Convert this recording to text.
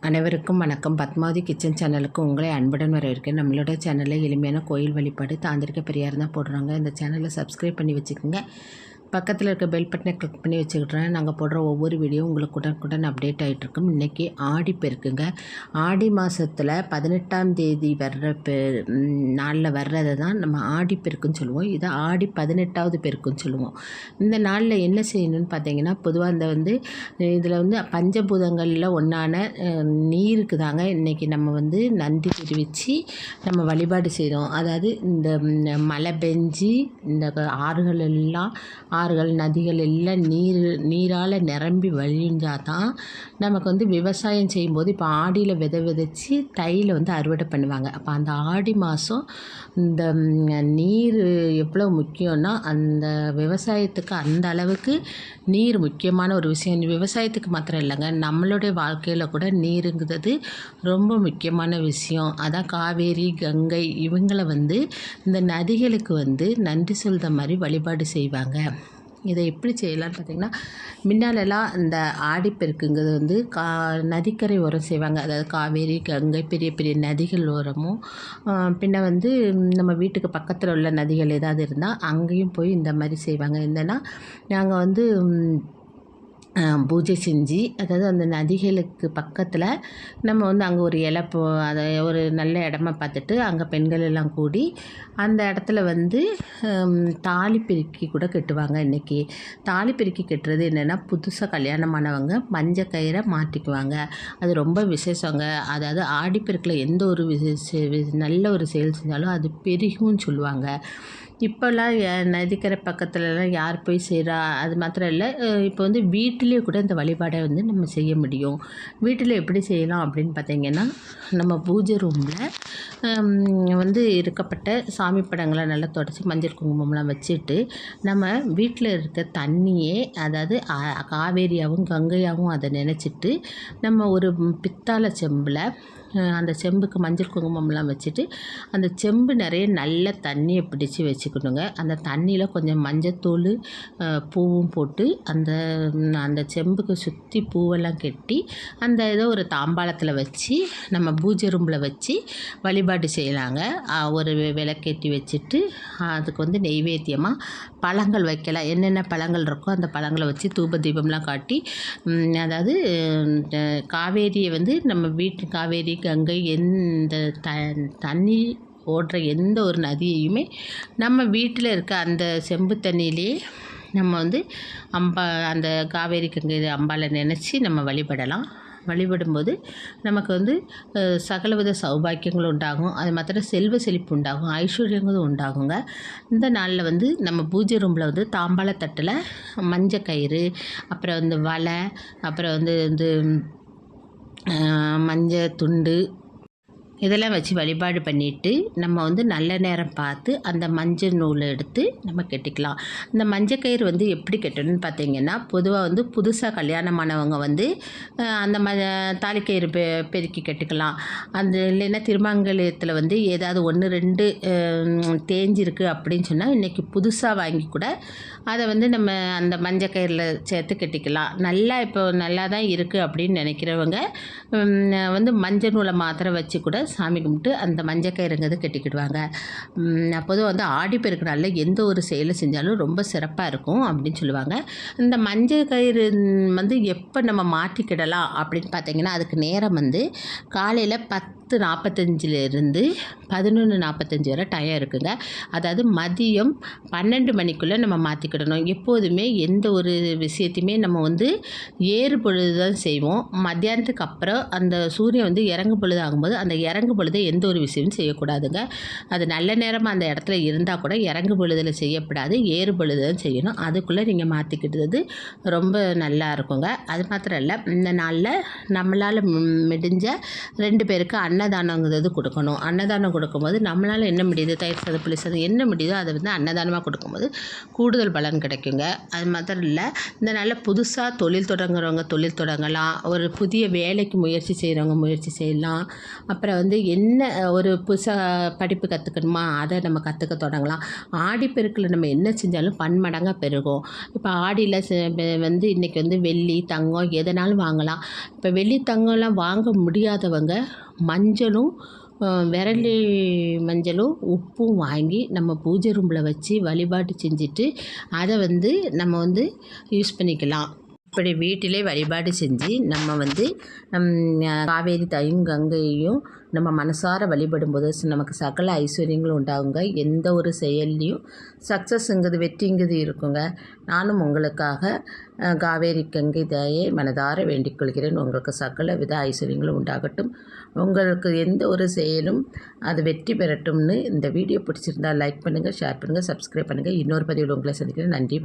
அனைவருக்கும் வணக்கம். பத்மாவதி கிச்சன் சேனலுக்கு உங்களை அன்புடன் வரவேற்கிறேன். நம்மளோட சேனலில் எளிமையான கோயில் வழிபாடு தாந்திரிக்க பெரியார் தான் போடுறாங்க. இந்த சேனலை சப்ஸ்கிரைப் பண்ணி வச்சுக்கோங்க. பக்கத்தில் இருக்க பெல் பட்டனை கிளிக் பண்ணி வச்சுக்கிட்டேன் நாங்கள் போடுற ஒவ்வொரு வீடியோ உங்களுக்கு உடனுக்குடன் அப்டேட் ஆகிட்ருக்கும் இன்றைக்கி ஆடி பெருக்குங்க. ஆடி மாதத்தில் பதினெட்டாம் தேதி வர்ற பெ நாளில் வர்றதை தான் நம்ம ஆடி பெருக்குன்னு சொல்லுவோம். இதை ஆடி பதினெட்டாவது பெருக்குன்னு சொல்லுவோம். இந்த நாளில் என்ன செய்யணும்னு பார்த்தீங்கன்னா பொதுவாக இந்த வந்து இதில் வந்து பஞ்சபூதங்களில் ஒன்றான நீருக்கு தாங்க இன்றைக்கி நம்ம வந்து நன்றி தெரிவித்து நம்ம வழிபாடு செய்கிறோம் அதாவது இந்த மழை பெஞ்சு இந்த ஆறுகள் எல்லாம் ஆறுகள் நதிகள் எல்லாம் நீர் நீரால் நிரம்பி வழிஞ்சால் தான் நமக்கு வந்து விவசாயம் செய்யும்போது இப்போ ஆடியில் விதை விதைச்சி தையில் வந்து அறுவடை பண்ணுவாங்க. அப்போ அந்த ஆடி மாதம் இந்த நீர் எவ்வளோ முக்கியம்னா அந்த விவசாயத்துக்கு அந்த அளவுக்கு நீர் முக்கியமான ஒரு விஷயம். விவசாயத்துக்கு மாத்திரம் இல்லைங்க நம்மளுடைய வாழ்க்கையில் கூட நீருங்கிறது ரொம்ப முக்கியமான விஷயம். அதான் காவேரி கங்கை இவங்களை வந்து இந்த நதிகளுக்கு வந்து நன்றி சொல்கிற மாதிரி வழிபாடு செய்வாங்க. இதை எப்படி செய்யலாம்னு பார்த்தீங்கன்னா முன்னாலெல்லாம் இந்த ஆடிப்பெருக்குங்கிறது வந்து கா நதிக்கரை ஓரம் செய்வாங்க. அதாவது காவேரி கங்கை பெரிய பெரிய நதிகள் ஓரமும். பின்ன வந்து நம்ம வீட்டுக்கு பக்கத்தில் உள்ள நதிகள் ஏதாவது இருந்தால் அங்கேயும் போய் இந்த மாதிரி செய்வாங்க. என்னென்னா நாங்கள் வந்து பூஜை செஞ்சு அதாவது அந்த நதிகளுக்கு பக்கத்தில் நம்ம வந்து அங்கே ஒரு இலை போ அதை ஒரு நல்ல இடமா பார்த்துட்டு அங்கே பெண்கள் எல்லாம் கூடி அந்த இடத்துல வந்து தாலி பெருக்கி கூட கட்டுவாங்க இன்றைக்கி தாலி பெருக்கி கட்டுறது என்னென்னா புதுசாக கல்யாணமானவங்க மஞ்சள் கயிறை மாட்டிக்குவாங்க. அது ரொம்ப விசேஷங்க. அதாவது ஆடிப்பெருக்கில் எந்த ஒரு விசேஷ வி- நல்ல ஒரு செயல் செஞ்சாலும் அது பெருகும்னு சொல்லுவாங்க. இப்போல்லாம் நதிக்கரை பக்கத்துலலாம் யார் போய் செய்கிறா அது மாத்திரம் இல்லை. இப்போ வந்து வீட்டிலேயே கூட இந்த வழிபாடை வந்து நம்ம செய்ய முடியும். வீட்டில் எப்படி செய்யலாம் அப்படின்னு பார்த்தீங்கன்னா நம்ம பூஜை ரூமில் வந்து இருக்கப்பட்ட சாமி படங்களை நல்லா தொடச்சி மஞ்சள் குங்குமம்லாம் வச்சுட்டு நம்ம வீட்டில் இருக்க தண்ணியே அதாவது காவேரியாகவும் கங்கையாகவும் அதை நினச்சிட்டு நம்ம ஒரு பித்தாளை செம்பில் அந்த செம்புக்கு மஞ்சள் குங்குமம்லாம் வச்சுட்டு அந்த செம்பு நிறைய நல்ல தண்ணியை பிடிச்சி வச்சுக்கணுங்க. அந்த தண்ணியில் கொஞ்சம் மஞ்சத்தூள் பூவும் போட்டு அந்த அந்த செம்புக்கு சுற்றி பூவெல்லாம் கட்டி அந்த ஏதோ ஒரு தாம்பாளத்தில் வச்சு நம்ம பூஜை ரூமில் வச்சு வழிபாடு செய்யலாங்க. ஒரு விளக்கேற்றி வச்சுட்டு அதுக்கு வந்து நெய்வேத்தியமாக பழங்கள் வைக்கலாம். என்னென்ன பழங்கள் இருக்கோ அந்த பழங்களை வச்சு தூப தீபம்லாம் காட்டி அதாவது காவேரியை வந்து நம்ம வீட்டு காவேரி கங்கை எந்த த தண்ணி ஓடுற எந்த ஒரு நதியையுமே நம்ம வீட்டில் இருக்க அந்த செம்பு தண்ணியிலே நம்ம வந்து அம்பா அந்த காவேரி கங்கை அம்பாவை நினச்சி நம்ம வழிபடலாம். வழிபடும்போது நமக்கு வந்து சகலவித சௌபாக்கியங்களும் உண்டாகும். அது மாத்திர செல்வ செழிப்பு உண்டாகும் ஐஸ்வர்யங்களும் உண்டாகுங்க. இந்த நாளில் வந்து நம்ம பூஜை ரூமில் வந்து தாம்பாளத்தட்டில் மஞ்சள் கயிறு அப்புறம் வந்து வலை அப்புறம் வந்து இந்த மஞ்சள் துண்டு இதெல்லாம் வச்சு வழிபாடு பண்ணிவிட்டு நம்ம வந்து நல்ல நேரம் பார்த்து அந்த மஞ்சள் நூலை எடுத்து நம்ம கட்டிக்கலாம். இந்த மஞ்சள் கயிறு வந்து எப்படி கெட்டணும்னு பார்த்தீங்கன்னா பொதுவாக வந்து புதுசாக கல்யாணமானவங்க வந்து அந்த ம தாலிக்கயிறு பெ பெருக்கி கட்டிக்கலாம். அந்த இல்லைன்னா திருமங்கலத்தில் வந்து ஏதாவது ஒன்று ரெண்டு தேஞ்சிருக்கு அப்படின்னு சொன்னால் இன்றைக்கி புதுசாக வாங்கி கூட அதை வந்து நம்ம அந்த மஞ்சள் கயிறில் சேர்த்து கட்டிக்கலாம். நல்லா இப்போ நல்லா தான் இருக்குது அப்படின்னு நினைக்கிறவங்க வந்து மஞ்சள் நூலை மாத்திரம் வச்சு கூட சாமி கும்பிட்டு அந்த மஞ்சள் கயிறுங்கிறது கட்டிக்கிடுவாங்க. அப்போதும் வந்து ஆடிப்பெருக்கு நாளில் எந்த ஒரு செயலை செஞ்சாலும் ரொம்ப சிறப்பாக இருக்கும் அப்படின்னு சொல்லுவாங்க. இந்த மஞ்சள் கயிறு வந்து எப்போ நம்ம மாட்டிக்கிடலாம் அப்படின்னு பார்த்தீங்கன்னா அதுக்கு நேரம் வந்து காலையில் பத்து நாற்பத்தஞ்சிலேருந்து பதினொன்று நாற்பத்தஞ்சு வரை டயம் இருக்குங்க. அதாவது மதியம் பன்னெண்டு மணிக்குள்ளே நம்ம மாற்றிக்கிடணும். எப்போதுமே எந்த ஒரு விஷயத்தையுமே நம்ம வந்து ஏறு பொழுது தான் செய்வோம். மத்தியானத்துக்கு அப்புறம் அந்த சூரியன் வந்து இறங்கு பொழுது ஆகும்போது அந்த இறங்கு பொழுது எந்த ஒரு விஷயமும் செய்யக்கூடாதுங்க. அது நல்ல நேரமாக அந்த இடத்துல இருந்தால் கூட இறங்கு பொழுதில் செய்யக்கூடாது ஏறு பொழுது தான் செய்யணும். அதுக்குள்ளே நீங்கள் மாற்றிக்கிட்டது ரொம்ப நல்லா இருக்குங்க. அது மாத்திரம் இல்லை இந்த நாளில் நம்மளால் முடிஞ்ச ரெண்டு பேருக்கு அன்னதானங்கிறது கொடுக்கணும். அன்னதானம் கொடுக்கும்போது நம்மளால் என்ன முடியுது? தயிர் சாதம் புளி சாதம் என்ன முடியுதோ அதை வந்து அன்னதானமாக கொடுக்கும்போது கூடுதல் பலன் பலன் கிடைக்குங்க. அது மாத்திரம் இல்லை இந்த நல்ல புதுசாக தொழில் தொடங்குறவங்க தொழில் தொடங்கலாம். ஒரு புதிய வேலைக்கு முயற்சி செய்கிறவங்க முயற்சி செய்யலாம். அப்புறம் வந்து வந்து என்ன ஒரு புதுசாக படிப்பு கற்றுக்கணுமா அதை நம்ம கற்றுக்க தொடங்கலாம். ஆடிப்பெருக்கில் நம்ம என்ன செஞ்சாலும் பன்மடங்காக பெருகும். இப்போ ஆடியில் வந்து இன்றைக்கி வந்து வெள்ளி தங்கம் எதனாலும் வாங்கலாம். இப்போ வெள்ளி தங்கம்லாம் வாங்க முடியாதவங்க மஞ்சளும் விரலி மஞ்சளும் உப்பும் வாங்கி நம்ம பூஜை ரூமில் வச்சு வழிபாட்டு செஞ்சுட்டு அதை வந்து நம்ம வந்து யூஸ் பண்ணிக்கலாம். இப்படி வீட்டிலே வழிபாடு செஞ்சு நம்ம வந்து காவேரி தாயும் கங்கையையும் நம்ம மனசார வழிபடும்போது நமக்கு சகல ஐஸ்வர்யங்களும் உண்டாகுங்க. எந்த ஒரு செயல்லையும் சக்ஸஸ்ங்கிறது வெற்றிங்கிறது இருக்குங்க. நானும் உங்களுக்காக காவேரி கங்கை தாயை மனதார வேண்டிக் கொள்கிறேன் உங்களுக்கு சகல வித ஐஸ்வர்யங்களும் உண்டாகட்டும். உங்களுக்கு எந்த ஒரு செயலும் அது வெற்றி பெறட்டும்னு இந்த வீடியோ பிடிச்சிருந்தா லைக் பண்ணுங்கள் ஷேர் பண்ணுங்கள் சப்ஸ்கிரைப் பண்ணுங்கள் இன்னொரு பதிவில் உங்களை சந்திக்கிறேன். நன்றி